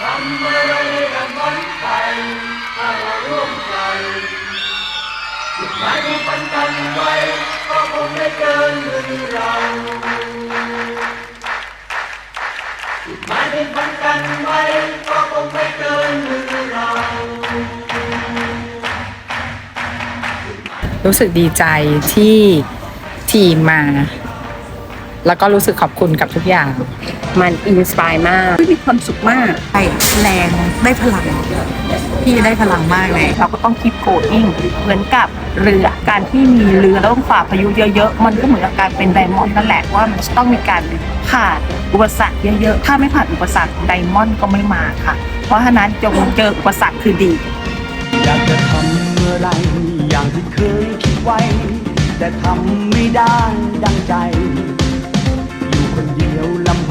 ทำอะไรกันฝันไปถ้าเราร่วมใจจุดหมายที่ฝันกันไว้ก็คงไม่เกินมือเราจุดหมายที่ฝันกันไว้ก็คงไม่เกินมือเรารู้สึกดีใจที่ทีมมา แล้วก็รู้สึกขอบคุณกับทุกอย่าง มันอินสปายมาก มีความสุขมากได้แรงได้พลังพี่ได้พลังมากเลย เราก็ต้องคิดโกอิ่งเหมือนกับเรือการที่มีเรือแล้วต้องฝ่าพายุเยอะๆ มันก็เหมือนกับการเป็นไดมอนด์นั่นแหละว่ามันจะต้องมีการผ่านอุปสรรคเยอะๆ ถ้าไม่ผ่านอุปสรรคไดมอนด์ก็ไม่มาค่ะ เพราะฉะนั้นจงเจออุปสรรคคือดีอยากจะทำเมื่อไรอย่างที่เคยคิดไว้ แต่ทำไม่ได้ดังใจอยู่คนเดียว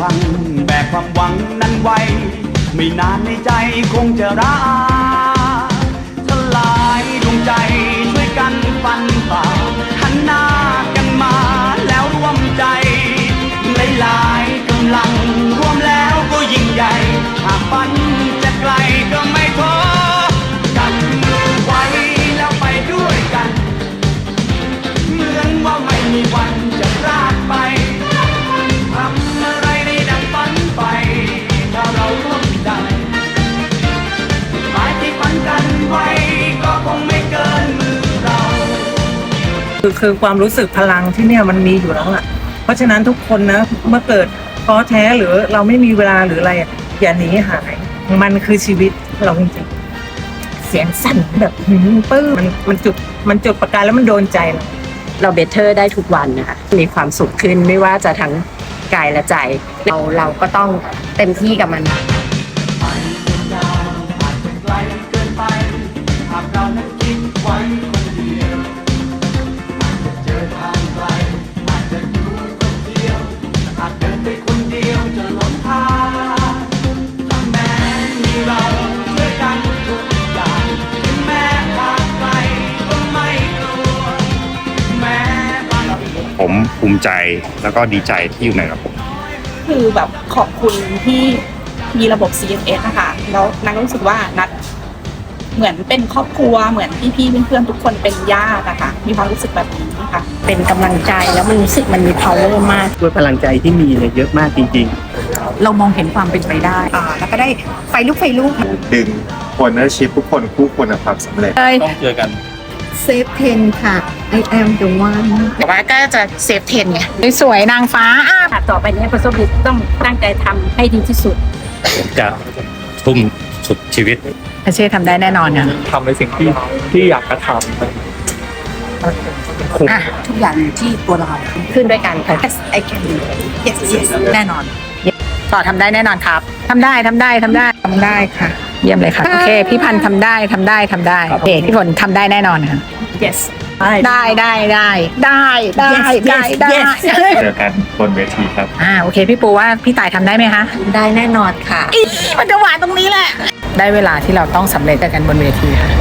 ลัง แบกความหวังนั้นไว้ ไม่นานในใจคงจะร้าทลายดวงใจช่วยกันฟันฝ่าหันหน้ากันมาแล้วร่วมใจ คือคือความรู้สึกพลังที่เนี่ยมันมีอยู่แล้วล่ะ เพราะฉะนั้นทุกคนนะเมื่อเกิดท้อแท้หรือเราไม่มีเวลาหรืออะไรอย่าหนีหาย มันคือชีวิตเราจริงๆเสียงสั่นแบบหืมปื้มมันมันจุดมันจุดประกายแล้วมันโดนใจเราเราเบเตอร์ได้ทุกวันนะคะมีความสุขขึ้นไม่ว่าจะทั้งกายและใจ เราเราก็ต้องเต็มที่กับมัน ภูมิใจแล้วก็ดีใจที่อยู่ในระบบ คือแบบขอบคุณที่มีระบบ CMS นะคะแล้วนัทรู้สึกว่านัทเหมือนเป็นครอบครัวเหมือนพี่ๆเพื่อนๆทุกคนเป็นญาตินะคะมีความรู้สึกแบบนี้ค่ะ เป็นกำลังใจแล้วมันรู้สึกมันมี power มาก ด้วยพลังใจที่มีเนี่ยเยอะมากจริง เรามองเห็นความเป็นไปได้อ่าแล้วก็ได้ไฟลุกไฟลุก ดึงคนอาชีพทุกคนคู่ควรกับความสำเร็จ ต้องเจอกัน เซฟเทนค่ะ I am the one แต่ว่าก็จะเซฟเทนไงสวยๆนางฟ้าอะค่ะต่อไปนี้ประสบการณ์ต้องตั้งใจทำให้ดีที่สุดจะทุ่มสุดชีวิต อาเช่ทำได้แน่นอนค่ะ ทำในสิ่งที่ที่อยากจะทำมันคุ้มอะทุกอย่างอยู่ที่ตัวเรา ขึ้นด้วยกันค่ะ yes I can do it yes yes แน่นอน ต่อทำได้แน่นอนครับ ทำได้ทำได้ทำได้ ทำได้ค่ะ เยี่ยมเลยค่ะ โอเค พี่พันธ์ทำได้ทำได้ทำได้ โอเค พี่ฝนทำได้แน่นอนค่ะ yes ได้ได้ได้ได้ได้ได้ Yes, ได้ yes, เจอกันบนเวทีครับ อ่า โอเค พี่ปูว่าพี่ตายทำได้ไหมคะ ได้แน่นอนค่ะอีมันจะหวานตรงนี้แหละ ได้เวลาที่เราต้องสำเร็จกันบนเวทีค่ะ